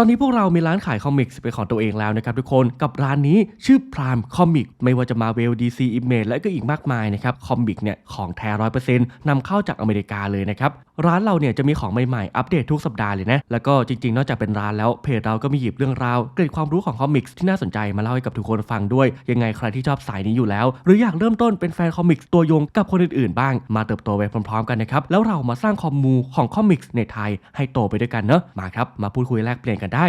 ตอนนี้พวกเรามีร้านขายคอมิกส์เป็นของตัวเองแล้วนะครับทุกคนกับร้านนี้ชื่อ Prime Comic ไม่ว่าจะมาเวล DC Image และก็อีกมากมายนะครับคอมิกเนี่ยของแท้ร้อยเปอร์เซ็นต์นำเข้าจากอเมริกาเลยนะครับร้านเราเนี่ยจะมีของใหม่ๆ อัปเดตทุกสัปดาห์เลยนะแล้วก็จริงๆ นอกจากเป็นร้านแล้วเพจเราก็มีหยิบเรื่องราวเกร็ดความรู้ของคอมิกส์ที่น่าสนใจมาเล่าให้กับทุกคนฟังด้วย ยังไงใครที่ชอบสายนี้อยู่แล้ว หรืออยากเริ่มต้นเป็นแฟนคอมิกส์ตัวยงกับคนอื่นๆบ้างมาเติบโตไปพร้อมๆ กันนะครับแล้วเรามาสร้างคอมมูของคอมิกส์ในไทยให้โตไปด้วยกันเนอะมาครับมาพูดคุยแลกเปลี่ยนกันได้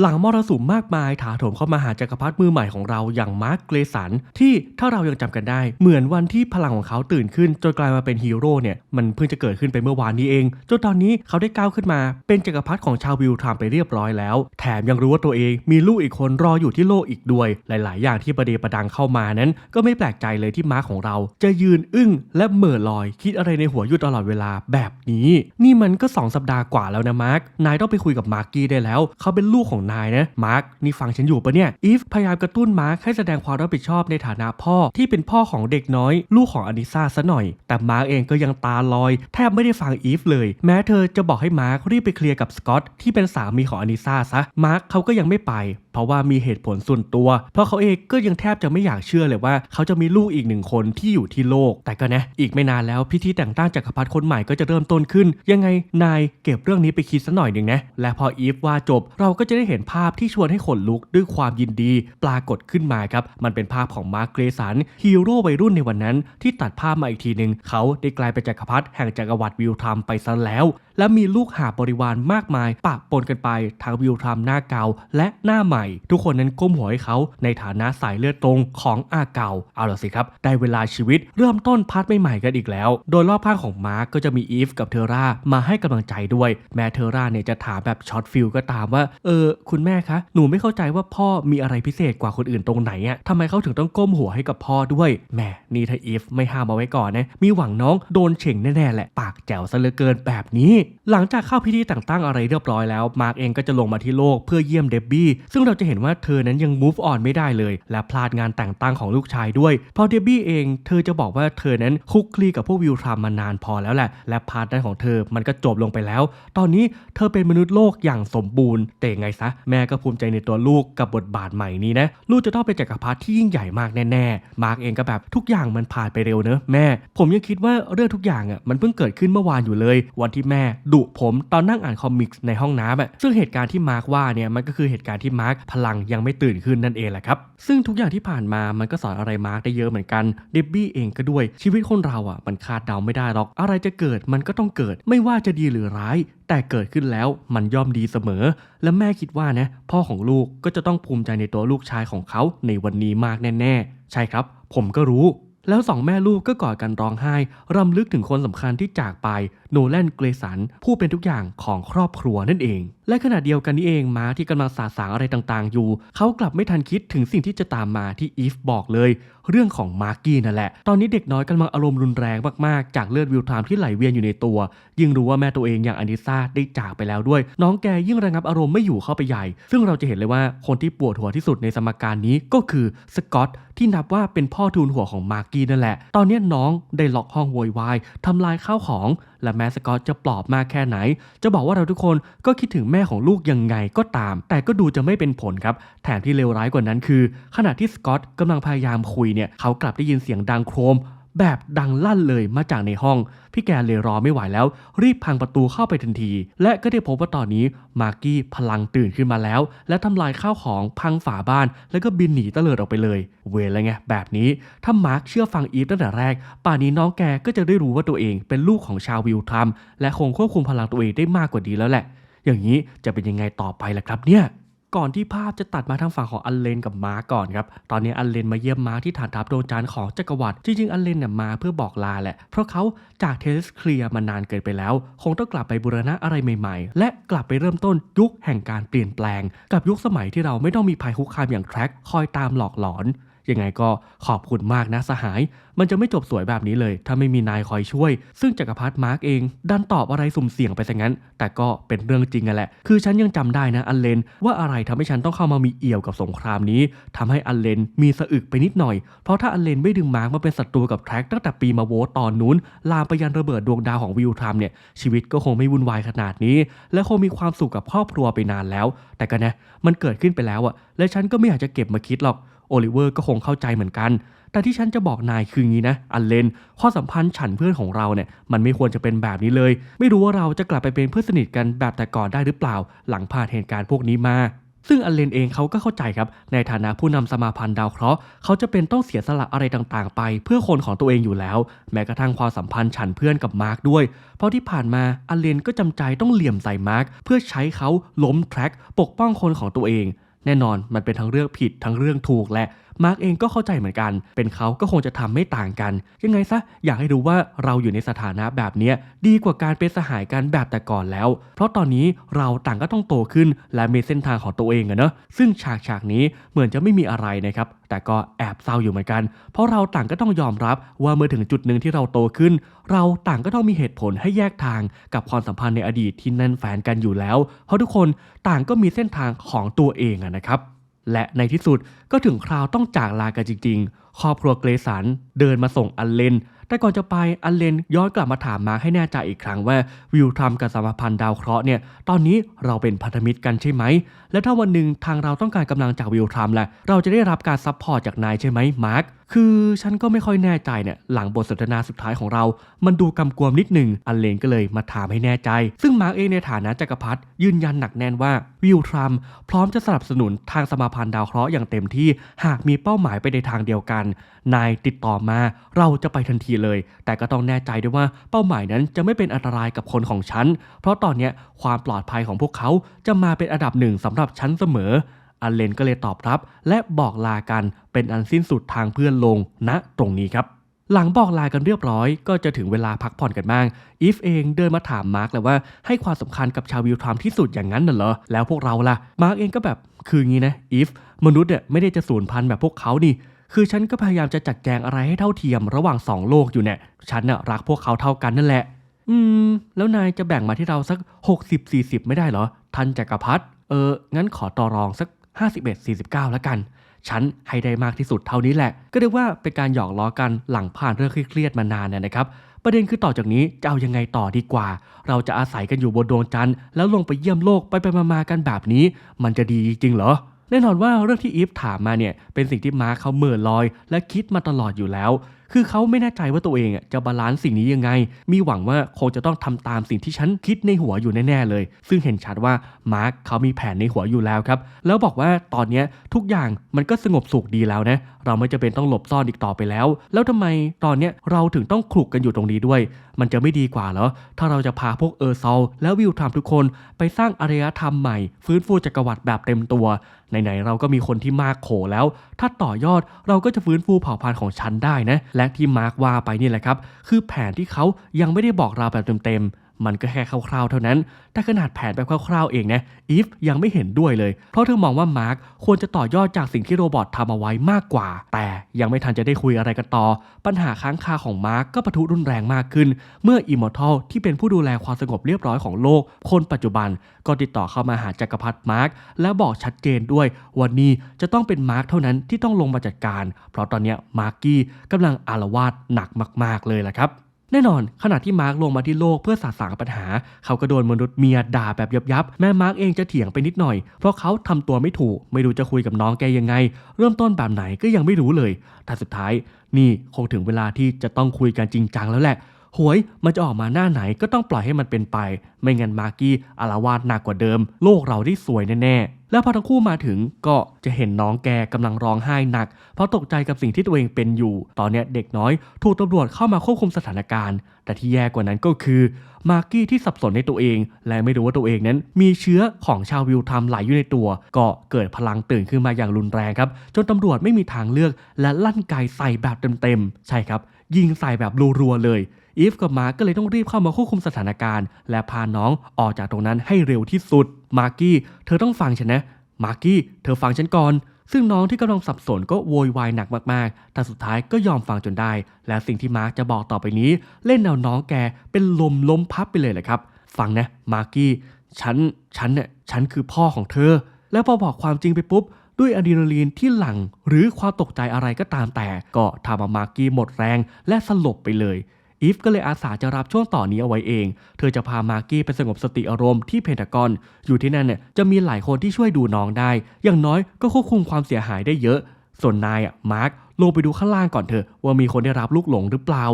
หลังมรสุมมากมายถาโถมเข้ามาหาจักรพรรดิมือใหม่ของเราอย่างมาร์คเกรสันที่ถ้าเรายังจำกันได้ เหมือนวันที่พลังของเขาตื่นขึ้นจนกลายมาเป็นฮีโร่เนี่ยมันเพิ่งจะเกิดขึ้นไปเมื่อวานนี้เอง จนตอนนี้เขาได้ก้าวขึ้นมา เป็นจักรพรรดิของชาววิลทรัมไปเรียบร้อยแล้ว แถมยังรู้ว่าตัวเองมีลูกอีกคนรออยู่ที่โลกอีกด้วย หลาย ๆ อย่างที่ประเดประดังเข้ามานั้น ก็ไม่แปลกใจเลยที่มาร์คของเรา จะยืนอึ้งและเหม่อลอย คิดอะไรในหัวอยู่ตลอดเวลาแบบนี้ นี่มันก็สองสัปดาห์กว่าแล้วนะมาร์คนายต้องไปคุยกับมาร์กี้ได้แล้ว เขาเป็นลูกของนายนะมาร์กนี่ฟังฉันอยู่ปะเนี่ยอีฟพยายามกระตุ้นมาร์คให้แสดงความรับผิดชอบในฐานะพ่อที่เป็นพ่อของเด็กน้อย ลูกของอนิซาซะหน่อย แต่มาร์กเองก็ยังตาลอย แทบไม่ได้ฟังอีฟเลย แม้เธอจะบอกให้มาร์ครีบไปเคลียร์กับสกอตที่เป็นสามีของอนิซาซะมาร์คเขาก็ยังไม่ไป เพราะว่ามีเหตุผลส่วนตัว เพราะเขาเองก็ยังแทบจะไม่อยากเชื่อเลยว่า เขาจะมีลูกอีกหนึ่งคนที่อยู่ที่โลก แต่ก็นะอีกไม่นานแล้วพิธีแต่งตั้งจักรพรรดิคนใหม่ก็จะเริ่มต้นขึ้น ยังไงนายเก็บเรื่องนี้ไปคิดสักหน่อยหนึ่งนะและพออีฟว่าจบเราก็จะได้เห็นภาพที่ชวนให้ขนลุกด้วยความยินดีปรากฏขึ้นมาครับ มันเป็นภาพของมาร์เกรสันฮีโร่วัยรุ่นในวันนั้นที่ตัดภาพมาอีกทีหนึ่งเขาได้กลายเป็นจักรพรรดิแห่งจักรวรรดิวิลทรัมไปซะแล้ว และมีลูกหาบริวารมากมายปะปนกันไปทั้งวิลทรัมหน้าเก่าและหน้าใหม่ ทุกคนนั้นก้มหัวให้เขาในฐานะสายเลือดตรงของอาเก่าเอาละสิครับได้เวลาชีวิตเริ่มต้นพาร์ทใหม่ๆกันอีกแล้ว โดยรอบข้างของมาร์กก็จะมีอีฟกับเทอร่ามาให้กำลังใจด้วย แม้เทอร่าเนี่ยจะถามแบบช็อตฟิลก็ตามว่าเออคุณแม่คะ หนูไม่เข้าใจว่าพ่อมีอะไรพิเศษกว่าคนอื่นตรงไหนอะทำไมเขาถึงต้องก้มหัวให้กับพ่อด้วย แหม นี่ถ้าอีฟไม่ห้ามเอาไว้ก่อนนะ มีหวังน้องโดนเฉ่งแน่ๆแหละ ปากแจ๋วซะเหลือเกินแบบนี้ หลังจากเข้าพิธีแต่งตั้งอะไรเรียบร้อยแล้ว มาร์กเองก็จะลงมาที่โลกเพื่อเยี่ยมเดบบี้ ซึ่งเราจะเห็นว่าเธอนั้นยัง move on ไม่ได้เลย และพลาดงานแต่งตั้งของลูกชายด้วยเพราะเดบบี้เอง เธอจะบอกว่าเธอนั้นคุกคลีกับพวกวิลทรัมมานานพอแล้วแหละ และพาร์ทนั้นของเธอมันก็จบลงไปแล้ว ตอนนี้เธอเป็นมนุษย์โลกอย่างสมบูรณ์ แต่ไงซะแม่ก็ภูมิใจในตัวลูกกับบทบาทใหม่นี้นะลูกจะต้องเป็นจักรพรรดิที่ยิ่งใหญ่มากแน่ๆ มาร์กเองก็แบบทุกอย่างมันผ่านไปเร็วเนอะแม่ ผมยังคิดว่าเรื่องทุกอย่างอะมันเพิ่งเกิดขึ้นเมื่อวานอยู่เลย วันที่แม่ดุผมตอนนั่งอ่านคอมิกส์ในห้องน้ำอะซึ่งเหตุการณ์ที่มาร์กว่าเนี่ยมันก็คือเหตุการณ์ที่มาร์กพลังยังไม่ตื่นขึ้นนั่นเองแหละครับซึ่งทุกอย่างที่ผ่านมามันก็สอนอะไรมาร์กได้เยอะเหมือนกันเดบบี้เองก็ด้วยชีวิตคนเราอะมันคาดเดาไม่ได้หรอก อะไรจะเกิดมันก็ต้องเกิด ไม่ว่าจะดีหรือร้าย แต่เกิดขึ้นแล้วมันย่อมดีเสมอ และแม่คิดว่านะพ่อของลูกก็จะต้องภูมิใจในตัวลูกชายของเขาในวันนี้มากแน่ๆ ใช่ครับ ผมก็รู้ แล้วสองแม่ลูกก็กอดกันร้องไห้รำลึกถึงคนสำคัญที่จากไป โนแลน เกรสัน ผู้เป็นทุกอย่างของครอบครัวนั่นเอง และขณะเดียวกันนี้เองมาที่กำลังสาสางอะไรต่างๆ อยู่ เขากลับไม่ทันคิดถึงสิ่งที่จะตามมาที่อีฟบอกเลย เรื่องของมาร์กี้นั่นแหละ ตอนนี้เด็กน้อยกำลังอารมณ์รุนแรงมากๆ จากเลือดวิลทามที่ไหลเวียนอยู่ในตัว ยิ่งรู้ว่าแม่ตัวเองอย่างอนิซาได้จากไปแล้วด้วย น้องแกยิ่งระงับอารมณ์ไม่อยู่เข้าไปใหญ่ ซึ่งเราจะเห็นเลยว่าคนที่ปวดหัวที่สุดในสมการนี้ก็คือสกอตที่นับว่าเป็นพ่อทูลหัวของมาร์กี้นั่นแหละ ตอนนี้น้องได้ล็อกห้องโวยวายทำลายข้าวของ และแม้สกอตจะปลอบมากแค่ไหน จะบอกว่าเราทุกคนก็คิดถึงแม่ของลูกยังไงก็ตาม แต่ก็ดูจะไม่เป็นผลครับ แถมที่เลวร้ายกว่านั้นคือ ขณะที่สกอตกำลังพยายามคุยเนี่ยเขากลับได้ยินเสียงดังโครม แบบดังลั่นเลยมาจากในห้อง พี่แกเลยรอไม่ไหวแล้ว รีบพังประตูเข้าไปทันที และก็ได้พบว่าตอนนี้มาร์กี้พลังตื่นขึ้นมาแล้ว และทำลายข้าวของพังฝาบ้าน แล้วก็บินหนีเตลิดออกไปเลย เวรเลยไงแบบนี้ถ้ามาร์คเชื่อฟังอีฟตั้งแต่แรก ป่านนี้น้องแกก็จะได้รู้ว่าตัวเองเป็นลูกของชาววิลทรัมและคงควบคุมพลังตัวเองได้มากกว่าดีแล้วแหละ อย่างนี้จะเป็นยังไงต่อไปล่ะครับเนี่ย ก่อนที่ภาพจะตัดมาทางฝั่งของอันเลนกับมาก่อนครับ ตอนนี้อันเลนมาเยี่ยมมาที่ฐานทัพดวงจันทร์ของจักรวรรดิ จริงๆ อันเลนเนี่ยมาเพื่อบอกลาแหละ เพราะเขาจากเทสเคลียร์มานานเกินไปแล้ว คงต้องกลับไปบูรณะอะไรใหม่ๆ และกลับไปเริ่มต้นยุคแห่งการเปลี่ยนแปลง กับยุคสมัยที่เราไม่ต้องมีภัยคุกคามอย่างแทร็กคอยตามหลอกหลอน ยังไงก็ขอบคุณมากนะสหาย มันจะไม่จบสวยแบบนี้เลย ถ้าไม่มีนายคอยช่วย ซึ่งจักรพรรดิมาร์กเอง ดันตอบอะไรสุ่มเสี่ยงไปซะงั้น แต่ก็เป็นเรื่องจริงอะแหละ คือฉันยังจำได้นะอันเลน ว่าอะไรทำให้ฉันต้องเข้ามามีเอี่ยวกับสงครามนี้ทำให้อันเลนมีสะอึกไปนิดหน่อย เพราะถ้าอันเลนไม่ดึงมาร์กมาเป็นศัตรูกับแทร็กตั้งแต่ปีมาโวตอนนู้น ลามไปยันระเบิดดวงดาวของวิลทรัมเนี่ย ชีวิตก็คงไม่วุ่นวายขนาดนี้ และคงมีความสุขกับครอบครัวไปนานแล้ว แต่ก็นะ มันเกิดขึ้นไปแล้วอะและฉันก็ไม่อยากจะเก็บมาคิดหรอก โอลิเวอร์ก็คงเข้าใจเหมือนกัน แต่ที่ฉันจะบอกนายคืองี้นะ อันเลน ข้อสัมพันธ์ฉันเพื่อนของเราเนี่ย มันไม่ควรจะเป็นแบบนี้เลย ไม่รู้ว่าเราจะกลับไปเป็นเพื่อนสนิทกันแบบแต่ก่อนได้หรือเปล่า หลังผ่านเหตุการณ์พวกนี้มาซึ่งอันเลนเองเขาก็เข้าใจครับ ในฐานะผู้นำสมาพันธ์ดาวเคราะห์เขาจะเป็นต้องเสียสละอะไรต่างๆ ไป เพื่อคนของตัวเองอยู่แล้ว แม้กระทั่งความสัมพันธ์ฉันเพื่อนกับมาร์กด้วย เพราะที่ผ่านมาอันเลนก็จำใจต้องเหลี่ยมใส่มาร์กเพื่อใช้เขาล้มแทร็กปกป้องคนของตัวเอง แน่นอนมันเป็นทั้งเรื่องผิดทั้งเรื่องถูกแหละ มาร์กเองก็เข้าใจเหมือนกัน เป็นเขาก็คงจะทำไม่ต่างกัน ยังไงซะอยากให้รู้ว่าเราอยู่ในสถานะแบบนี้ดีกว่าการเป็นสหายกันแบบแต่ก่อนแล้ว เพราะตอนนี้เราต่างก็ต้องโตขึ้น และมีเส้นทางของตัวเองอะเนอะซึ่งฉากฉากนี้เหมือนจะไม่มีอะไรนะครับแต่ก็แอบเศร้าอยู่เหมือนกัน เพราะเราต่างก็ต้องยอมรับว่าเมื่อถึงจุดหนึ่งที่เราโตขึ้น เราต่างก็ต้องมีเหตุผลให้แยกทางกับความสัมพันธ์ในอดีตที่แน่นแฟนกันอยู่แล้ว เพราะทุกคนต่างก็มีเส้นทางของตัวเองอะนะครับ และในที่สุดก็ถึงคราวต้องจากลากันจริงๆ ครอบครัวเกรสันเดินมาส่งอันเลน แต่ก่อนจะไปอันเลนย้อนกลับมาถามมาร์คให้แน่ใจอีกครั้งว่าวิวทรัมกับสมพันธ์ดาวเคราะห์เนี่ย ตอนนี้เราเป็นพันธมิตรกันใช่ไหม และถ้าวันหนึ่งทางเราต้องการกำลังจากวิวทรัมล่ะเราจะได้รับการซัพพอร์ตจากนายใช่ไหมมาร์คคือฉันก็ไม่ค่อยแน่ใจเนี่ยหลังบทสนทนาสุดท้ายของเรา มันดูกำกวมนิดหนึ่งอันเลนก็เลยมาถามให้แน่ใจ ซึ่งมาร์กเองในฐานะจักรพรรดิยืนยันหนักแน่นว่าวิลทรัมพร้อมจะสนับสนุนทางสมาพันธ์ดาวเคราะห์อย่างเต็มที่หากมีเป้าหมายไปในทางเดียวกัน นายติดต่อมาเราจะไปทันทีเลย แต่ก็ต้องแน่ใจด้วยว่าเป้าหมายนั้นจะไม่เป็นอันตรายกับคนของฉัน เพราะตอนนี้ความปลอดภัยของพวกเขาจะมาเป็นอันดับหนึ่งสำหรับฉันเสมอ อันเลนก็เลยตอบรับ และบอกลากันเป็นอันสิ้นสุดทางเพื่อนลงณตรงนี้ครับ หลังบอกลากันเรียบร้อย ก็จะถึงเวลาพักผ่อนกันบ้างอีฟเองเดินมาถามมาร์กเลยว่าให้ความสำคัญกับชาววิลทรัมที่สุดอย่างนั้นน่ะเหรอแล้วพวกเราล่ะมาร์กเองก็แบบคืองี้นะอีฟมนุษย์เนี่ยไม่ได้จะสูญพันธุ์แบบพวกเขานี่คือฉันก็พยายามจะจัดแจงอะไรให้เท่าเทียมระหว่างสองโลกอยู่เนี่ย ฉันน่ะรักพวกเขาเท่ากันนั่นแหละ อืม แล้วนายจะแบ่งมาที่เราสัก 60-40 ไม่ได้เหรอท่านจักรพรรดิเออ งั้นขอต่อรองสัก 51-49 แล้วกัน ฉันให้ได้มากที่สุดเท่านี้แหละ ก็เรียกว่าเป็นการหยอกล้อกันหลังผ่านเรื่องเครียดๆมานานเนี่ยนะครับประเด็นคือต่อจากนี้จะเอายังไงต่อดีกว่า เราจะอาศัยกันอยู่บนดวงจันทร์แล้วลงไปเยี่ยมโลกไปไปมาๆกันแบบนี้ มันจะดีจริงเหรอแน่นอนว่าเรื่องที่อีฟถามมาเนี่ยเป็นสิ่งที่มาร์คเขาเหม่อลอย และคิดมาตลอดอยู่แล้ว คือเขาไม่แน่ใจว่าตัวเองจะบาลานซ์สิ่งนี้ยังไง มีหวังว่าคงจะต้องทำตามสิ่งที่ฉันคิดในหัวอยู่แน่ๆเลย ซึ่งเห็นชัดว่ามาร์คเขามีแผนในหัวอยู่แล้วครับ แล้วบอกว่าตอนนี้ทุกอย่างมันก็สงบสุขดีแล้วนะ เราไม่จะเป็นต้องหลบซ่อนอีกต่อไปแล้ว แล้วทำไมตอนนี้เราถึงต้องคลุกกันอยู่ตรงนี้ด้วย มันจะไม่ดีกว่าเหรอ ถ้าเราจะพาพวกเออร์ซอลและวิลทรัมทุกคน ไปสร้างอารยธรรมใหม่ ฟื้นฟูจักรวรรดิแบบเต็มตัว ไหนๆเราก็มีคนที่มากโขแล้ว ถ้าต่อยอดเราก็จะฟื้นฟูเผ่าพันธุ์ของฉันได้นะ และที่มาร์กว่าไปนี่แหละครับ คือแผนที่เขายังไม่ได้บอกเราแบบเต็มๆมันก็แค่คร่าวๆเท่านั้น แต่ขนาดแผนแบบคร่าวๆเองนะอีฟยังไม่เห็นด้วยเลย เพราะเธอมองว่ามาร์กควรจะต่อยอดจากสิ่งที่โรบอททำเอาไว้มากกว่า แต่ยังไม่ทันจะได้คุยอะไรกันต่อ ปัญหาค้างคาของมาร์กก็ปะทุรุนแรงมากขึ้น เมื่ออิมมอร์ทัลที่เป็นผู้ดูแลความสงบเรียบร้อยของโลก คนปัจจุบันก็ติดต่อเข้ามาหาจักรพรรดิมาร์กและบอกชัดเจนด้วยวันนี้จะต้องเป็นมาร์กเท่านั้นที่ต้องลงมาจัดการ เพราะตอนนี้มาร์กี้กำลังอารวาสหนักมาก ๆเลยแหละครับ แน่นอน ขณะที่มาร์กลงมาที่โลกเพื่อสาสางปัญหา เขาก็โดนมนุษย์เมียด่าแบบยับยับๆแม่มาร์กเองจะเถียงไปนิดหน่อย เพราะเขาทำตัวไม่ถูก ไม่รู้จะคุยกับน้องแกยังไง เริ่มต้นแบบไหนก็ยังไม่รู้เลย แต่สุดท้าย นี่คงถึงเวลาที่จะต้องคุยกันจริงจังแล้วแหละหวยมันจะออกมาหน้าไหนก็ต้องปล่อยให้มันเป็นไป ไม่งั้นมาร์กี้อารวาสหนักกว่าเดิม โลกเราได้สวยแน่ๆ แล้วพอทั้งคู่มาถึงก็จะเห็นน้องแกกำลังร้องไห้หนัก เพราะตกใจกับสิ่งที่ตัวเองเป็นอยู่ ตอนนี้เด็กน้อยถูกตำรวจเข้ามาควบคุมสถานการณ์ แต่ที่แย่กว่านั้นก็คือ มาร์กี้ที่สับสนในตัวเอง และไม่รู้ว่าตัวเองนั้น มีเชื้อของชาววิลทรัมไหลอยู่ในตัว ก็เกิดพลังตื่นขึ้นมาอย่างรุนแรงครับ จนตำรวจไม่มีทางเลือก และลั่นไกใส่แบบเต็มๆใช่ครับ ยิงใส่แบบรัวๆเลย อีฟกับมาร์กก็เลยต้องรีบเข้ามาควบคุมสถานการณ์ และพาน้องออกจากตรงนั้นให้เร็วที่สุด มาร์กี้เธอต้องฟังฉันนะ มาร์กี้เธอฟังฉันก่อน ซึ่งน้องที่กำลังสับสนก็โวยวายหนักมากๆ แต่สุดท้ายก็ยอมฟังจนได้ และสิ่งที่มาร์กจะบอกต่อไปนี้ เล่นเอาน้องแกเป็นลมล้มพับไปเลยแหละครับ ฟังนะ มาร์กี้ ฉัน ฉันเนี่ย ฉันคือพ่อของเธอ แล้วพอบอกความจริงไปปุ๊บด้วยอะดรีนาลีนที่หลั่งหรือความตกใจอะไรก็ตามแต่ ก็ทำเอามาร์กี้หมดแรงและสลบไปเลย อีฟก็เลยอาสาจะรับช่วงต่อนี้เอาไว้เอง เธอจะพามาร์กี้ไปสงบสติอารมณ์ที่เพนทากอน อยู่ที่นั่นเนี่ยจะมีหลายคนที่ช่วยดูน้องได้ อย่างน้อยก็ควบคุมความเสียหายได้เยอะ ส่วนนายอะมาร์คลงไปดูข้างล่างก่อนเถอะว่ามีคนได้รับลูกหลงหรือเปล่า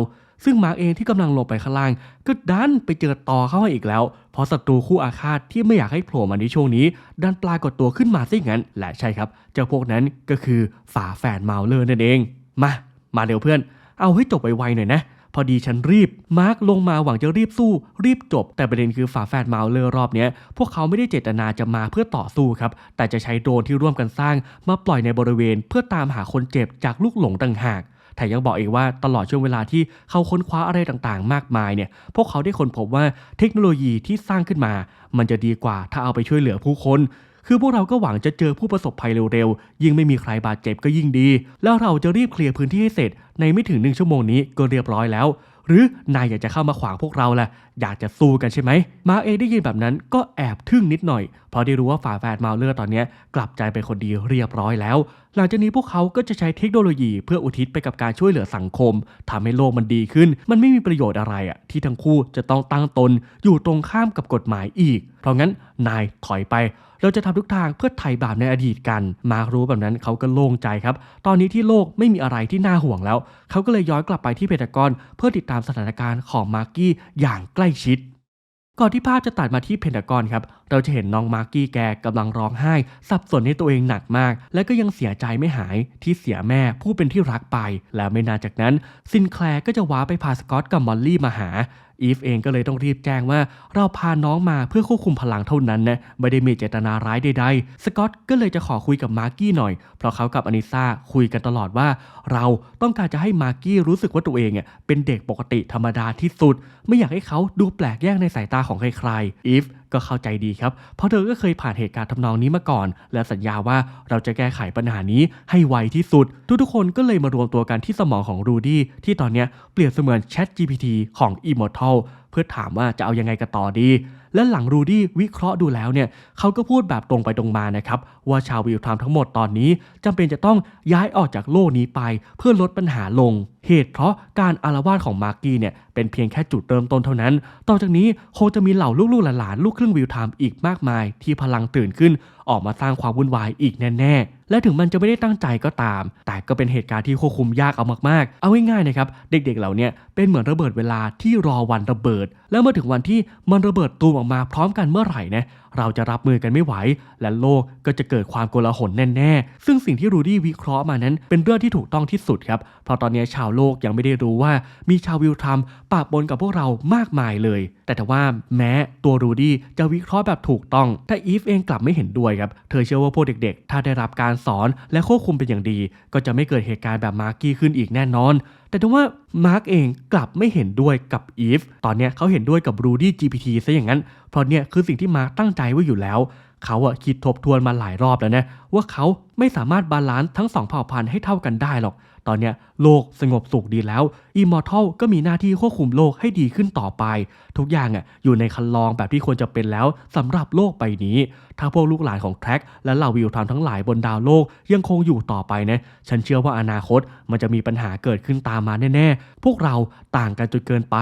ซึ่งมาร์คเองที่กำลังลงไปข้างล่าง ก็ดันไปเจอต่อเข้ามาอีกแล้ว เพราะศัตรูคู่อาฆาตที่ไม่อยากให้โผล่มาในช่วงนี้ ดันปรากฏตัวขึ้นมาซะอย่างนั้น และใช่ครับ เจ้าพวกนั้นก็คือฝาแฝดเมาเลอร์นั่นเอง มา มาเร็วเพื่อน เอาให้จบไวๆหน่อยนะ พอดีฉันรีบ มาร์คลงมาหวังจะรีบสู้ รีบจบ แต่ประเด็นคือฝาแฝดมาเลอร์รอบนี้พวกเขาไม่ได้เจตนาจะมาเพื่อต่อสู้ครับ แต่จะใช้โดรนที่ร่วมกันสร้าง มาปล่อยในบริเวณ เพื่อตามหาคนเจ็บจากลูกหลงต่างหากแถมยังบอกอีกว่าตลอดช่วงเวลาที่เขาค้นคว้าอะไรต่างๆ มากมายเนี่ย พวกเขาได้ค้นพบว่าเทคโนโลยีที่สร้างขึ้นมา มันจะดีกว่าถ้าเอาไปช่วยเหลือผู้คน คือพวกเราก็หวังจะเจอผู้ประสบภัยเร็วๆ ยิ่งไม่มีใครบาดเจ็บก็ยิ่งดี แล้วเราจะรีบเคลียร์พื้นที่ให้เสร็จ ในไม่ถึงหนึ่งชั่วโมงนี้ก็เรียบร้อยแล้ว หรือนายอยากจะเข้ามาขวางพวกเราล่ะ อยากจะสู้กันใช่ไหม มาเองได้ยินแบบนั้นก็แอบทึ่งนิดหน่อย เพราะได้รู้ว่าฝาแฝดมาเลอร์ตอนนี้กลับใจเป็นคนดีเรียบร้อยแล้ว หลังจากนี้พวกเขาก็จะใช้เทคโนโลยีเพื่ออุทิศไปกับการช่วยเหลือสังคมทำให้โลกมันดีขึ้น มันไม่มีประโยชน์อะไรอะที่ทั้งคู่จะต้องตั้งตน อยู่ตรงข้ามกับกฎหมายอีก เพราะงั้นนายถอยไป เราจะทำทุกทางเพื่อไถ่บาปในอดีตกัน มารู้แบบนั้นเขาก็โล่งใจครับ ตอนนี้ที่โลกไม่มีอะไรที่น่าห่วงแล้ว เขาก็เลยย้อนกลับไปที่เพนทากอนเพื่อติดตามสถานการณ์ของมาร์กี้อย่างใกล้ชิดก่อนที่ภาพจะตัดมาที่เพนทากอนครับ เราจะเห็นน้องมาร์กี้แกกำลังร้องไห้ สับสนในตัวเองหนักมาก และก็ยังเสียใจไม่หายที่เสียแม่ผู้เป็นที่รักไป และไม่นานจากนั้นซินแคลร์ก็จะว้าไปพาสกอตกับมอลลี่มาหา อีฟเองก็เลยต้องรีบแจ้งว่า เราพาน้องมาเพื่อควบคุมพลังเท่านั้นนะไม่ได้มีเจตนาร้ายใดๆ สกอตก็เลยจะขอคุยกับมาร์กี้หน่อย เพราะเขากับอนิซาคุยกันตลอดว่า เราต้องการจะให้มาร์กี้รู้สึกว่าตัวเองอะเป็นเด็กปกติธรรมดาที่สุด ไม่อยากให้เขาดูแปลกแยกในสายตาของใครๆอีฟ ก็เข้าใจดีครับ เพราะเธอก็เคยผ่านเหตุการณ์ทำนองนี้มาก่อน และสัญญาว่าเราจะแก้ไขปัญหานี้ให้ไวที่สุด ทุกๆคนก็เลยมารวมตัวกันที่สมองของรูดี้ที่ตอนนี้เปรียบเสมือน Chat GPT ของ Immortal เพื่อถามว่าจะเอายังไงกันต่อดี และหลังรูดี้วิเคราะห์ดูแล้วเนี่ยเขาก็พูดแบบตรงไปตรงมานะครับ ว่าชาววิวไทม์ทั้งหมดตอนนี้จำเป็นจะต้องย้ายออกจากโลกนี้ไป เพื่อลดปัญหาลง เหตุเพราะการอารวาสของมาร์กี้เนี่ยเป็นเพียงแค่จุดเริ่มต้นเท่านั้น ต่อจากนี้คงจะมีเหล่าลูกๆหลานๆลูกครึ่งวิวไทม์อีกมากมาย ที่พลังตื่นขึ้น ออกมาสร้างความวุ่นวายอีกแน่ๆ และถึงมันจะไม่ได้ตั้งใจก็ตาม แต่ก็เป็นเหตุการณ์ที่ควบคุมยากเอามากๆ เอาง่ายๆนะครับ เด็กๆเหล่าเนี้เป็นเหมือนระเบิดเวลาที่รอวันระเบิด แล้วเมื่อถึงวันที่มันระเบิดตูมออกมาพร้อมกันเมื่อไหร่นะ เราจะรับมือกันไม่ไหว และโลกก็จะเกิดความโกลาหลแน่ๆ ซึ่งสิ่งที่รูดี้วิเคราะห์มานั้น เป็นเรื่องที่ถูกต้องที่สุดครับ เพราะตอนนี้ชาวโลกยังไม่ได้รู้ว่ามีชาววิวทรัมป์ปะปนกับพวกเรามากมายเลย แต่แต่ว่าแม้ตัวรูดี้จะวิเคราะห์แบบถูกต้อง แต่อีฟเองกลับไม่เห็นด้วยครับ เธอเชื่อว่าพวกเด็กๆ ถ้าได้รับการสอนและควบคุมเป็นอย่างดี ก็จะไม่เกิดเหตุการณ์แบบมาร์กี้ขึ้นอีกแน่นอน แต่ถ้าว่ามาร์กเองกลับไม่เห็นด้วยกับอีฟตอนเนี้ยเขาเห็นด้วยกับรูดี้ GPT ซะอย่างนั้น เพราะเนี่ยคือสิ่งที่มาร์กตั้งใจไว้อยู่แล้ว เขาอะคิดทบทวนมาหลายรอบแล้วนะว่าเขาไม่สามารถบาลานซ์ทั้งสองเผ่าพันธุ์ให้เท่ากันได้หรอก ตอนเนี้ยโลกสงบสุขดีแล้ว Immortal ก็มีหน้าที่ควบคุมโลกให้ดีขึ้นต่อไป ทุกอย่างอะอยู่ในคันลองแบบที่ควรจะเป็นแล้วสำหรับโลกใบนี้ ถ้าพวกลูกหลานของแทร็กและเหล่าวิวทามทั้งหลายบนดาวโลกยังคงอยู่ต่อไปนะฉันเชื่อว่าอนาคตมันจะมีปัญหาเกิดขึ้นตามมาแน่ๆ พวกเราต่างกันจนเกินไป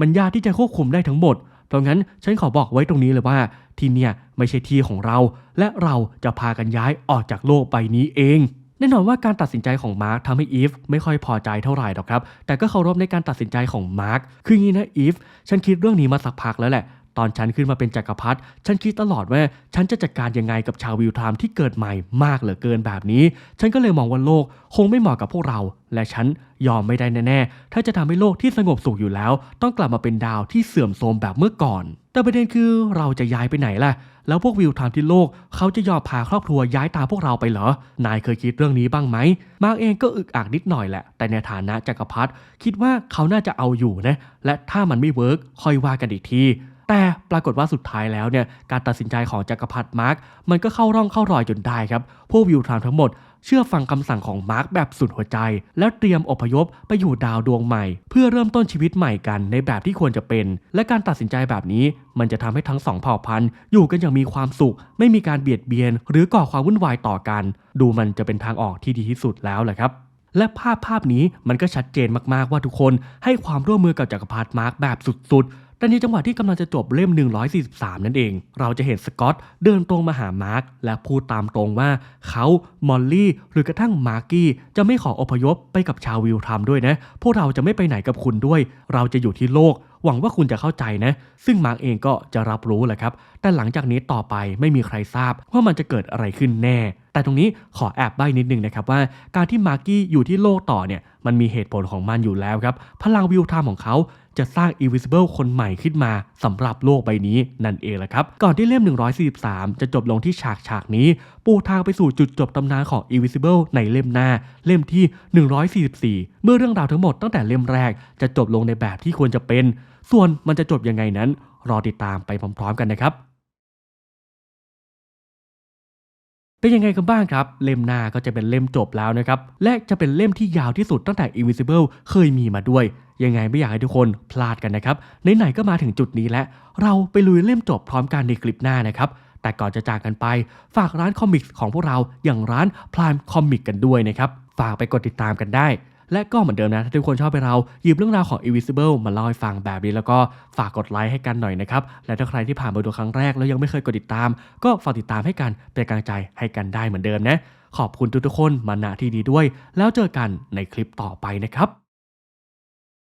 มันยากที่จะควบคุมได้ทั้งหมด เพราะงั้นฉันขอบอกไว้ตรงนี้เลยว่า ที่เนี่ยไม่ใช่ที่ของเรา และเราจะพากันย้ายออกจากโลกใบนี้เอง แน่นอนว่าการตัดสินใจของมาร์คทำให้อีฟไม่ค่อยพอใจเท่าไหร่หรอกครับ แต่ก็เคารพในการตัดสินใจของมาร์คคืองี้นะอีฟฉันคิดเรื่องนี้มาสักพักแล้วแหละ ตอนฉันขึ้นมาเป็นจักรพรรดิฉันคิดตลอดว่าฉันจะจัดการยังไงกับชาววิวไทม์ที่เกิดใหม่มากเหลือเกินแบบนี้ ฉันก็เลยมองว่าโลกคงไม่เหมาะกับพวกเรา และฉันยอมไม่ได้แน่ๆ ถ้าจะทำให้โลกที่สงบสุขอยู่แล้ว ต้องกลับมาเป็นดาวที่เสื่อมโทรมแบบเมื่อก่อน แต่ประเด็นคือเราจะย้ายไปไหนล่ะ แล้วพวกวิวไทม์ที่โลก เขาจะยอมพาครอบครัวย้ายตามพวกเราไปเหรอ นายเคยคิดเรื่องนี้บ้างไหม มาร์กเองก็อึกอักนิดหน่อยแหละ แต่ในฐานะจักรพรรดิคิดว่าเขาน่าจะเอาอยู่นะ และถ้ามันไม่เวิร์กค่อยว่ากันอีกที แต่ปรากฏว่าสุดท้ายแล้วเนี่ยการตัดสินใจของจักรพรรดิมาร์กมันก็เข้าร่องเข้ารอยจนได้ครับพวกวิวไทม์ทั้งหมดเชื่อฟังคำสั่งของมาร์กแบบสุดหัวใจ แล้วเตรียมอพยพไปอยู่ดาวดวงใหม่ เพื่อเริ่มต้นชีวิตใหม่กันในแบบที่ควรจะเป็น และการตัดสินใจแบบนี้ มันจะทำให้ทั้งสองเผ่าพันธุ์อยู่กันอย่างมีความสุข ไม่มีการเบียดเบียน หรือก่อความวุ่นวายต่อกัน ดูมันจะเป็นทางออกที่ดีที่สุดแล้วแหละครับและภาพภาพนี้มันก็ชัดเจนมากๆว่าทุกคนให้ความร่วมมือกับจักรพรรดิมาร์กแบบสุดๆ แต่ในจังหวะที่กำลังจะจบเล่ม 143 นั่นเอง เราจะเห็นสกอตเดินตรงมาหามาร์กและพูดตามตรงว่าเขามอลลี่ หรือกระทั่งมาร์กี้จะไม่ขออพยพไปกับชาววิลทามด้วยนะ พวกเราจะไม่ไปไหนกับคุณด้วย เราจะอยู่ที่โลก หวังว่าคุณจะเข้าใจนะ ซึ่งมาร์กเองก็จะรับรู้แหละครับ แต่หลังจากนี้ต่อไปไม่มีใครทราบว่ามันจะเกิดอะไรขึ้นแน่ แต่ตรงนี้ขอแอบใบ้นิดนึงนะครับว่าการที่มาร์กี้อยู่ที่โลกต่อเนี่ยมันมีเหตุผลของมันอยู่แล้วครับ พลังวิวไทม์ของเขาจะสร้าง Invisible คนใหม่ขึ้นมาสำหรับโลกใบนี้นั่นเองแหละครับ ก่อนที่เล่ม 143 จะจบลงที่ฉากฉากนี้ ปูทางไปสู่จุดจบตำนานของ Invisible ในเล่มหน้า เล่มที่ 144 เมื่อเรื่องราวทั้งหมดตั้งแต่เล่มแรกจะจบลงในแบบที่ควรจะเป็น ส่วนมันจะจบยังไงนั้น รอติดตามไปพร้อมๆกันนะครับ เป็นยังไงกันบ้างครับ เล่มหน้าก็จะเป็นเล่มจบแล้วนะครับ และจะเป็นเล่มที่ยาวที่สุดตั้งแต่ Invisible เคยมีมาด้วย ยังไงไม่อยากให้ทุกคนพลาดกันนะครับไหนๆก็มาถึงจุดนี้แล้ว เราไปลุยเล่มจบพร้อมกันในคลิปหน้านะครับแต่ก่อนจะจากกันไป ฝากร้านคอมิกส์ของพวกเราอย่างร้าน Prime Comic กันด้วยนะครับ ฝากไปกดติดตามกันได้ และก็เหมือนเดิมนะ ถ้าทุกคนชอบไปเราหยิบเรื่องราวของ Invisible มาเล่าให้ฟังแบบนี้ แล้วก็ฝากกดไลค์ให้กันหน่อยนะครับ และถ้าใครที่ผ่านมาดูครั้งแรก แล้วยังไม่เคยกดติดตาม ก็ฝากติดตามให้กันเป็นกำลังใจให้กันได้เหมือนเดิมนะขอบคุณทุกๆคนมาณที่ดีด้วย แล้วเจอกันในคลิปต่อไปนะครับ